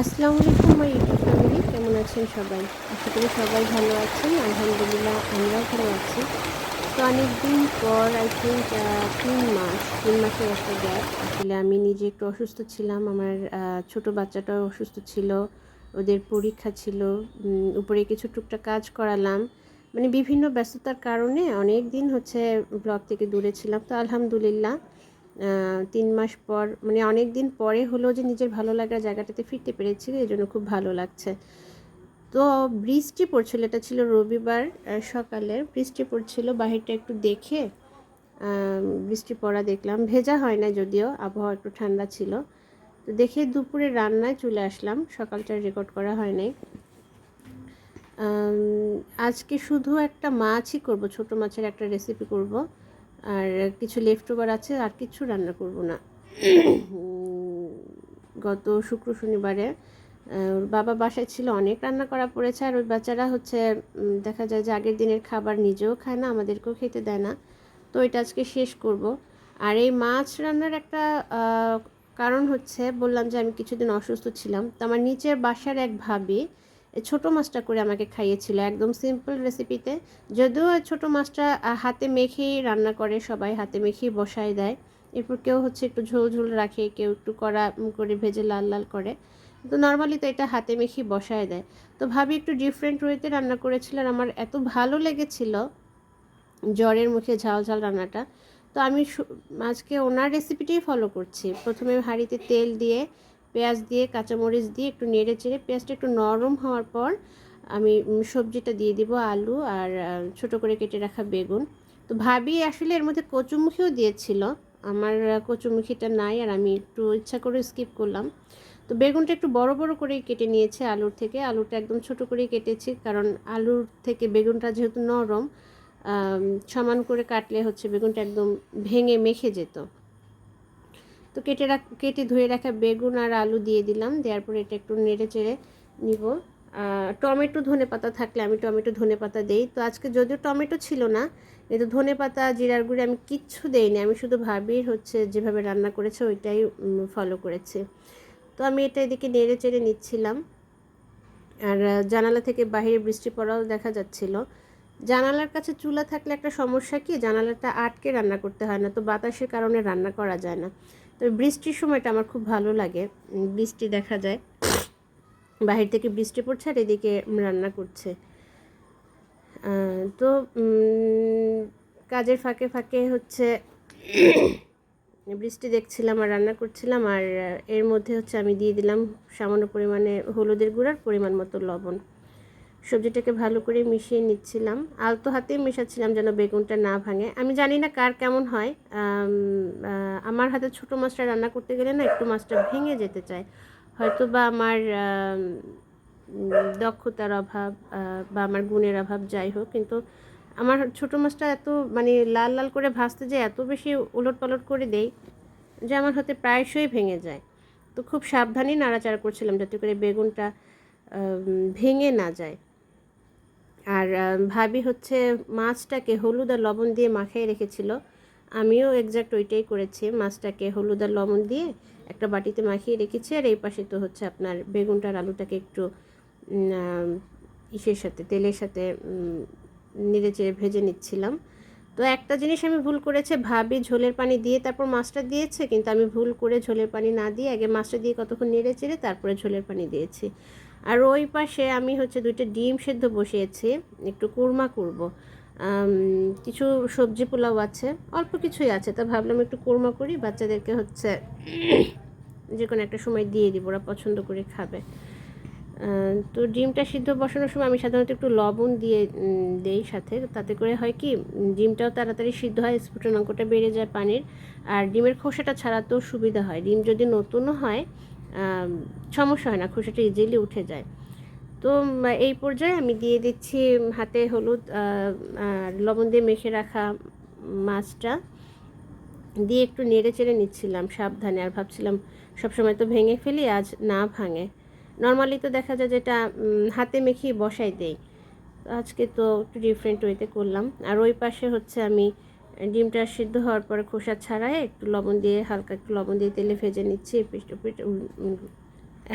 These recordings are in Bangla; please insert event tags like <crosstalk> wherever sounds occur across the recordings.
আসসালামু আলাইকুম আমার ইউটিউব ফ্যামিলি। কেমন আছেন সবাই? আশা করি সবাই ভালো আছেন। আলহামদুলিল্লাহ আমরাও ভালো আছি। তো অনেকদিন পর আই থিঙ্ক তিন মাস, তিন মাসের একটা গ্যাপ আসলে আমি নিজে একটু অসুস্থ ছিলাম। আমার ছোট বাচ্চাটাও অসুস্থ ছিল। ওদের পরীক্ষা ছিল। উপরে কিছু টুকটাক কাজ করালাম। মানে বিভিন্ন ব্যস্ততার কারণে অনেক দিন হচ্ছে ব্লগ থেকে দূরে ছিলাম। তো আলহামদুলিল্লাহ তিন মাস পর মানে অনেক দিন পরে হলো যে নিজের ভালো লাগার জায়গাটাতে ফিরতে পেরেছি, এই জন্য খুব ভালো লাগছে। তো বৃষ্টি পড়ছিল, এটা ছিল রবিবার সকালে। বৃষ্টি পড়ছিল, বাহিরটা একটু দেখে বৃষ্টি পড়া দেখলাম। ভেজা হয় না যদিও, আবহাওয়া একটু ঠান্ডা ছিল। তো দেখে দুপুরে রান্নায় চলে আসলাম, সকালটা রেকর্ড করা হয় নাই। আজকে শুধু একটা মাছই করব, ছোট মাছের একটা রেসিপি করব। আর কিছু লেফট ওভার আছে, আর কিছু রান্না করব না। গত শুক্র শনিবারে ওর বাবা বাসায় ছিল, অনেক রান্না করা পড়েছে, আর ওই বাচ্চারা হচ্ছে দেখা যায় যে আগের দিনের খাবার নিজেও খায় না, আমাদেরকেও খেতে দেয় না। তো এটা আজকে শেষ করব। আর এই মাছ রান্নার একটা কারণ হচ্ছে, বললাম যে আমি কিছুদিন অসুস্থ ছিলাম, তো আমার নিচের বাসার এক ভাবি ছোটো মাছটা করে আমাকে খাইয়েছিল একদম সিম্পল রেসিপিতে যদিও ছোটো মাছটা হাতে মেখেই রান্না করে সবাই, হাতে মেখেই বসায় দেয়। এরপর কেউ হচ্ছে একটু ঝোল ঝোল রাখে, কেউ একটু কড়া করে ভেজে লাল লাল করে। তো নর্মালি তো এটা হাতে মেখেই বসায় দেয়। তো ভাবি একটু ডিফারেন্ট ওয়েতে রান্না করেছিল আর আমার এত ভালো লেগেছিল জ্বরের মুখে ঝাল ঝাল রান্নাটা। তো আমি আজকে ওনার রেসিপিটাই ফলো করছি। প্রথমে হাঁড়িতে তেল দিয়ে পেঁয়াজ দিয়ে, কাঁচামরিচ দিয়ে একটু নেড়ে চেড়ে পেঁয়াজটা একটু নরম হওয়ার পর আমি সবজিটা দিয়ে দিব আলু আর ছোট করে কেটে রাখা বেগুন। তো ভাবি আসলে এর মধ্যে কচুমুখিও দিয়েছিল। আমার কচুমুখিটা নাই আর আমি একটু ইচ্ছা করে স্কিপ করলাম। তো বেগুনটা একটু বড় বড় করেই কেটে নিয়েছে আলুর থেকে। আলুটা একদম ছোট করেই কেটেছি কারণ আলুর থেকে বেগুনটা যেহেতু নরম সমান করে কাটলে হচ্ছে বেগুনটা একদম ভেঙে মেখে যেত। তো কেটে রাখ, কেটে ধুয়ে রাখা বেগুন আর আলু দিয়ে দিলাম। দেওয়ার পরে এটা একটু নেড়ে চেড়ে নিব। টমেটো ধনে পাতা থাকলে আমি টমেটো ধনে পাতা দেই। তো আজকে যদিও টমেটো ছিল না, কিন্তু ধনে পাতা, জিরার গুঁড়ি আমি কিচ্ছু দেইনি। আমি শুধু ভাবির হচ্ছে যেভাবে রান্না করেছে ওইটাই ফলো করেছি। তো আমি এটা এদিকে নেড়ে চেড়ে নিচ্ছিলাম। আর জানালা থেকে বাইরে বৃষ্টি পড়াও দেখা যাচ্ছিল। জানালার কাছে চুলা থাকলে একটা সমস্যা কি? জানালাটা আটকে রান্না করতে হয় না, তো বাতাসের কারণে রান্না করা যায় না। বৃষ্টির সময়টা আমার খুব ভালো লাগে। বৃষ্টি দেখা যায়। বাহির থেকে বৃষ্টি পড়ছে আর এদিকে রান্না করছে। তো কাজের ফাঁকে ফাঁকে হচ্ছে <coughs> বৃষ্টি দেখছিলাম আর রান্না করছিলাম আর এর মধ্যে হচ্ছে আমি দিয়ে দিলাম সামান্য পরিমাণে হলুদের গুঁড়ার পরিমাণ মতো লবণ। সবজিটাকে ভালো করে মিশিয়ে নিচ্ছিলাম। আলতো হাতেই মেশাচ্ছিলাম যেন বেগুনটা না ভাঙে। আমি জানি না কার কেমন হয়। আমার হাতে ছোটো মাছটা রান্না করতে গেলে না একটু মাছটা ভেঙে যেতে চায়। হয়তো বা আমার দক্ষতার অভাব বা আমার গুণের অভাব যাই হোক, কিন্তু আমার ছোটো মাছটা এত মানে লাল লাল করে ভাজতে যে এত বেশি উলট পালট করে দেই যে আমার হাতে প্রায়শই ভেঙে যায়। তো খুব সাবধানেই নাড়াচাড়া করছিলাম যাতে করে বেগুনটা ভেঙে না যায়। আর ভাবি হচ্ছে মাছটাকে হলুদ আর লবণ দিয়ে মাখিয়ে রেখেছিল। আমিও এক্স্যাক্ট ওইটাই করেছি। মাছটাকে হলুদ আর লবণ দিয়ে একটা বাটিতে মাখিয়ে রেখেছি। আর এই পাশে তো হচ্ছে আপনার বেগুনটার আলুটাকে একটু ইসের সাথে, তেলের সাথে নেড়ে চেড়ে ভেজে নিচ্ছিলাম। তো একটা জিনিস আমি ভুল করেছে। ভাবি ঝোলের পানি দিয়ে তারপর মাছটা দিয়েছে, কিন্তু আমি ভুল করে ঝোলের পানি না দিয়ে আগে মাছটা দিয়ে কতক্ষণ নেড়ে চেড়ে তারপরে ঝোলের পানি দিয়েছি। আর ওই পাশে আমি হচ্ছে দুইটা ডিম সেদ্ধ বসিয়েছি, একটু কুরমা করব। কিছু সবজি পোলাও আছে, অল্প কিছুই আছে, তা ভাবলাম একটু কুরমা করি, বাচ্চাদেরকে হচ্ছে যে কোনো একটা সময় দিয়ে দিব, ওরা পছন্দ করে খাবে। তো ডিমটা সিদ্ধ বসানোর সময় আমি সাধারণত একটু লবণ দিয়ে দেই সাথে, তাতে করে হয় কি ডিমটাও তাড়াতাড়ি সিদ্ধ হয় স্ফুটন অঙ্কটা বেড়ে যায় পানির, আর ডিমের খোসাটা ছাড়াতেও সুবিধা হয়। ডিম যদি নতুনও হয় সমস্যা হয় না খোসাটা ইজিলি উঠে যায়। তো এই পর্যায়ে আমি দিয়ে দিচ্ছি হাতে হলুদ লবণ দিয়ে মেখে রাখা মাছটা। দিয়ে একটু নেড়ে চেড়ে নিচ্ছিলাম, সাবধানে। আর ভাবছিলাম, সবসময় তো ভেঙে ফেলি, আজ না ভাঙে। নর্মালি তো দেখা যায় যেটা হাতে মেখে বসাই দেই। আজকে তো একটু ডিফারেন্ট ওয়েতে করলাম। আর ওই পাশে হচ্ছে আমি ডিমটা সিদ্ধ হওয়ার পরে খোসা ছাড়াই একটু লবণ দিয়ে হালকা একটু লবণ দিয়ে তেলে ভেজে নিচ্ছি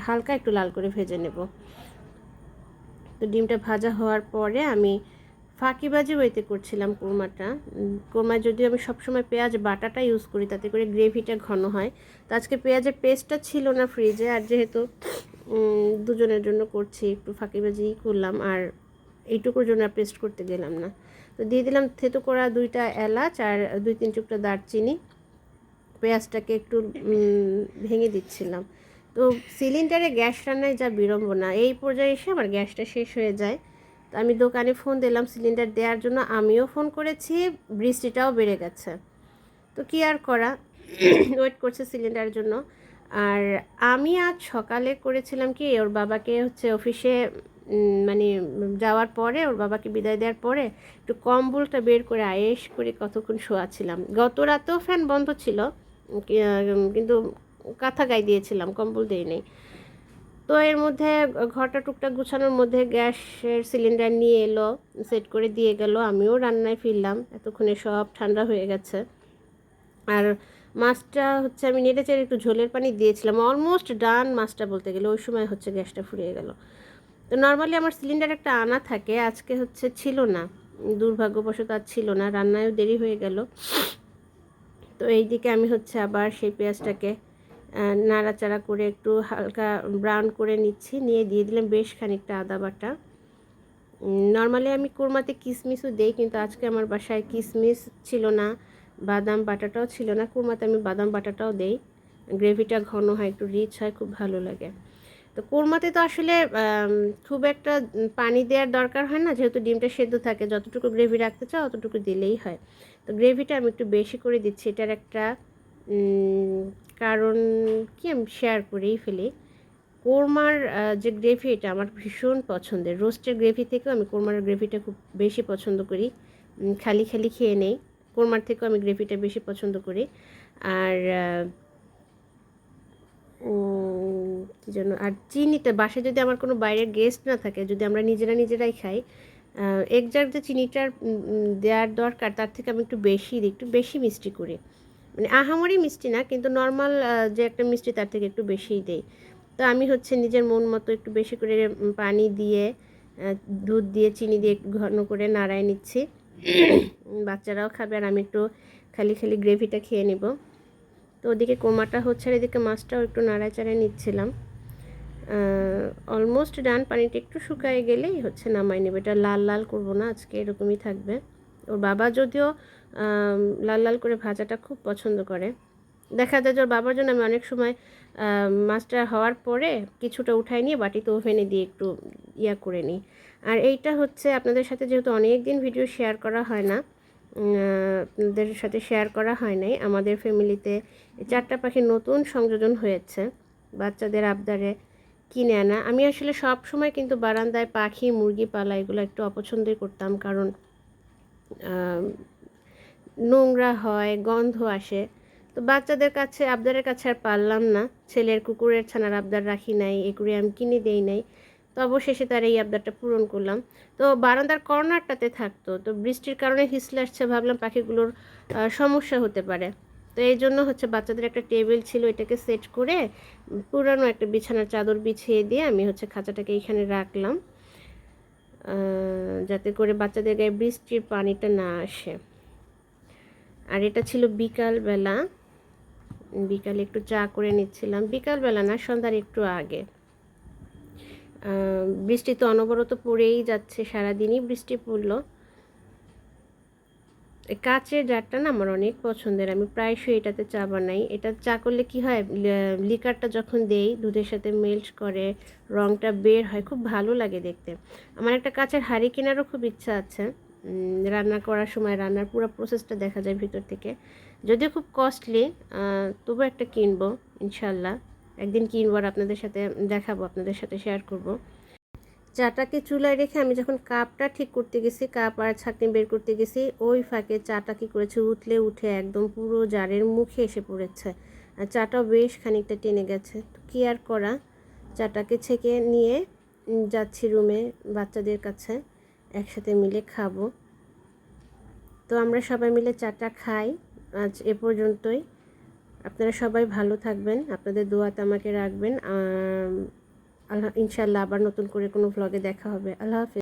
হালকা একটু লাল করে ভেজে নেব। তো ডিমটা ভাজা হওয়ার পরে আমি ফাঁকিবাজি ওইতে করছিলাম কোরমাটা। কোরমায় যদিও আমি সবসময় পেঁয়াজ বাটাটা ইউজ করি, তাতে করে গ্রেভিটা ঘন হয়। তো আজকে পেঁয়াজের পেস্টটা ছিল না ফ্রিজে, আর যেহেতু দুজনের জন্য করছি, একটু ফাঁকিবাজিই করলাম। আর এইটুকুর জন্য পেস্ট করতে গেলাম না। তো দিয়ে দিলাম থেতো করা দুইটা এলাচ আর দুই তিন টুকটা দারচিনি। পেঁয়াজটাকে একটু ভেঙে দিচ্ছিলাম। তো সিলিন্ডারে গ্যাস রান্নায় যা বিড়ম্বনা, এই পর্যায়ে এসে আমার গ্যাসটা শেষ হয়ে যায়। তো আমি দোকানে ফোন দিলাম সিলিন্ডার দেওয়ার জন্য, আমিও ফোন করেছি, বৃষ্টিটাও বেড়ে গেছে। তো কি আর করা? <coughs> ওয়েট করছে সিলিন্ডারের জন্য। আর আমি আজ সকালে করেছিলাম কি, ওর বাবাকে হচ্ছে অফিসে মানে যাওয়ার পরে, ওর বাবাকে বিদায় দেওয়ার পরে একটু কম্বলটা বের করে আয়েস করে কতক্ষণ শোয়াছিলাম গত রাতেও ফ্যান বন্ধ ছিল কিন্তু কাঁথা গায়ে দিয়েছিলাম, কম্বল দিই নেই। তো এর মধ্যে ঘরটা টুকটাক গুছানোর মধ্যে গ্যাসের সিলিন্ডার নিয়ে এলো, সেট করে দিয়ে গেল, আমিও রান্নায় ফিরলাম, এতক্ষণে সব ঠান্ডা হয়ে গেছে। আর মাছটা হচ্ছে আমি নেড়ে চেড়ে একটু ঝোলের পানি দিয়েছিলাম, অলমোস্ট ডান মাছটা বলতে গেলে, ওই সময় হচ্ছে গ্যাসটা ফুরিয়ে গেল। তো নর্মালি আমার সিলিন্ডার একটা আনা থাকে, আজকে হচ্ছে ছিল না। দুর্ভাগ্যবশত আর ছিল না, রান্নায়ও দেরি হয়ে গেল। তো এই দিকে আমি হচ্ছে আবার সেই পেঁয়াজটাকে নাড়াচাড়া করে একটু হালকা ব্রাউন করে নিচ্ছি, নিয়ে দিয়ে দিলাম বেশ খানিকটা আদা বাটা। নর্মালি আমি কোরমাতে কিশমিশও দেই, কিন্তু আজকে আমার বাসায় কিশমিশ ছিল না, বাদাম বাটাটাও ছিল না। কোরমাতে আমি বাদাম বাটাটাও দেই। গ্রেভিটা ঘন হয়, একটু রিচ হয়, খুব ভালো লাগে। তো কোরমাতে তো আসলে খুব একটা পানি দেওয়ার দরকার হয় না। যেহেতু ডিমটা সেদ্ধ থাকে, যতটুকু গ্রেভি রাখতে চাও অতটুকু দিলেই হয়। তো গ্রেভিটা আমি একটু বেশি করে দিচ্ছি। এটার একটা কারণ কি আমি শেয়ার করেই ফেলি। কোরমার যে গ্রেভি এটা আমার ভীষণ পছন্দের। রোস্টের গ্রেভি থেকেও আমি কোরমার গ্রেভিটা খুব বেশি পছন্দ করি। খালি খালি খেয়ে নেই। কোরমার থেকেও আমি গ্রেভিটা বেশি পছন্দ করি। আর কী জন্য আর চিনিটা, বাসায় যদি আমার কোনো বাইরের গেস্ট না থাকে, যদি আমরা নিজেরা নিজেরাই খাই একজাক্ট যে চিনিটার দেওয়ার দরকার, তার থেকে আমি একটু বেশি দিই, একটু বেশি মিষ্টি করি। মানে আহামরি মিষ্টি না, কিন্তু নর্মাল যে একটা মিষ্টি তার থেকে একটু বেশিই দেই। তো আমি হচ্ছে নিজের মন মতো একটু বেশি করে পানি দিয়ে দুধ দিয়ে, চিনি দিয়ে একটু ঘন করে নাড়ায় নিচ্ছি। বাচ্চারাও খাবে আর আমি একটু খালি খালি গ্রেভিটা খেয়ে নিব। তো ওদিকে কোমাটা হচ্ছে আর এদিকে মাছটাও একটু নাড়াচাড়ায় নিচ্ছিলাম। অলমোস্ট ডান পানিটা একটু শুকায় গেলেই হচ্ছে নামাই নেবে। এটা লাল লাল করব না, আজকে এরকমই থাকবে। ওর বাবা যদিও লাল লাল করে ভাজাটা খুব পছন্দ করে। দেখা যায় যে ওর বাবার জন্য আমি অনেক সময় মাছটা হওয়ার পরে কিছুটা উঠাই নিয়ে বাটিতে ওভেনে দিয়ে একটু ইয়া করে নিই। আর এইটা হচ্ছে আপনাদের সাথে যেহেতু অনেক দিন ভিডিও শেয়ার করা হয় না আপনাদের সাথে শেয়ার করা হয় নাই, আমাদের ফ্যামিলিতে চারটা পাখির নতুন সংযোজন হয়েছে। বাচ্চাদের আবদারে কিনে আনা। আমি আসলে সব সময় কিন্তু বারান্দায় পাখি, মুরগি পালা এগুলো একটু অপছন্দই করতাম কারণ নোংরা হয়, গন্ধ আসে। তো বাচ্চাদের কাছে, আবদারের কাছে আর পারলাম না। ছেলের কুকুরের ছানার আবদার রাখি নাই আমি কিনে দেই নাই। তো অবশেষে তার এই আবদারটা পূরণ করলাম। তো বারান্দার কর্নারটাতে থাকতো। তো বৃষ্টির কারণে হিসলে আসছে, ভাবলাম পাখিগুলোর সমস্যা হতে পারে। তো এই জন্য হচ্ছে বাচ্চাদের একটা টেবিল ছিল, এটাকে সেট করে পুরানো একটা বিছানার চাদর বিছিয়ে দিয়ে আমি হচ্ছে খাঁচাটাকে এইখানে রাখলাম যাতে করে বাচ্চাদের গায়ে বৃষ্টির পানিটা না আসে। আর এটা ছিল বিকালবেলা, বিকালে একটু চা করে নিচ্ছিলাম। বিকালবেলা না, সন্ধ্যার একটু আগে। বৃষ্টি তো অনবরত পড়েই যাচ্ছে, সারাদিনই বৃষ্টি পড়ল। কাচের জারটা না আমার অনেক পছন্দের, আমি প্রায়শই এটাতে চা বানাই। এটা চা করলে কি হয় লিকারটা যখন দেই, দুধের সাথে মেল্ট করে রঙটা বের হয়, খুব ভালো লাগে দেখতে। আমার একটা কাচের হাঁড়ি কেনারও খুব ইচ্ছা আছে। রান্না করার সময় রান্নার পুরো প্রসেসটা দেখা যায় ভিতর থেকে। যদিও খুব কস্টলি তবু একটা কিনবো, ইনশাল্লাহ। একদিন কিনবো আর আপনাদের সাথে দেখাবো, আপনাদের সাথে শেয়ার করব। চাটাকে চুলায় রেখে আমি যখন কাপটা ঠিক করতে গেছি, কাপ আর ছাকনি বের করতে গেছি, ওই ফাঁকে চাটা কী করেছে? উঠলে উঠে একদম পুরো জারের মুখে এসে পড়েছে। আর চাটাও বেশ খানিকটা টেনে গেছে। তো কী আর করা? চাটাকে ছেঁকে নিয়ে যাচ্ছি রুমে বাচ্চাদের কাছে। একসাথে মিলে খাব। তো আমরা সবাই মিলে চাটা খাই। আজ এ পর্যন্তই। আপনারা সবাই ভালো থাকবেন। আপনাদের দোয়াতে আমাকে রাখবেন। আল্লাহ ইনশাল্লাহ আবার নতুন করে কোনো ভ্লগে দেখা হবে। আল্লাহ হাফেজ।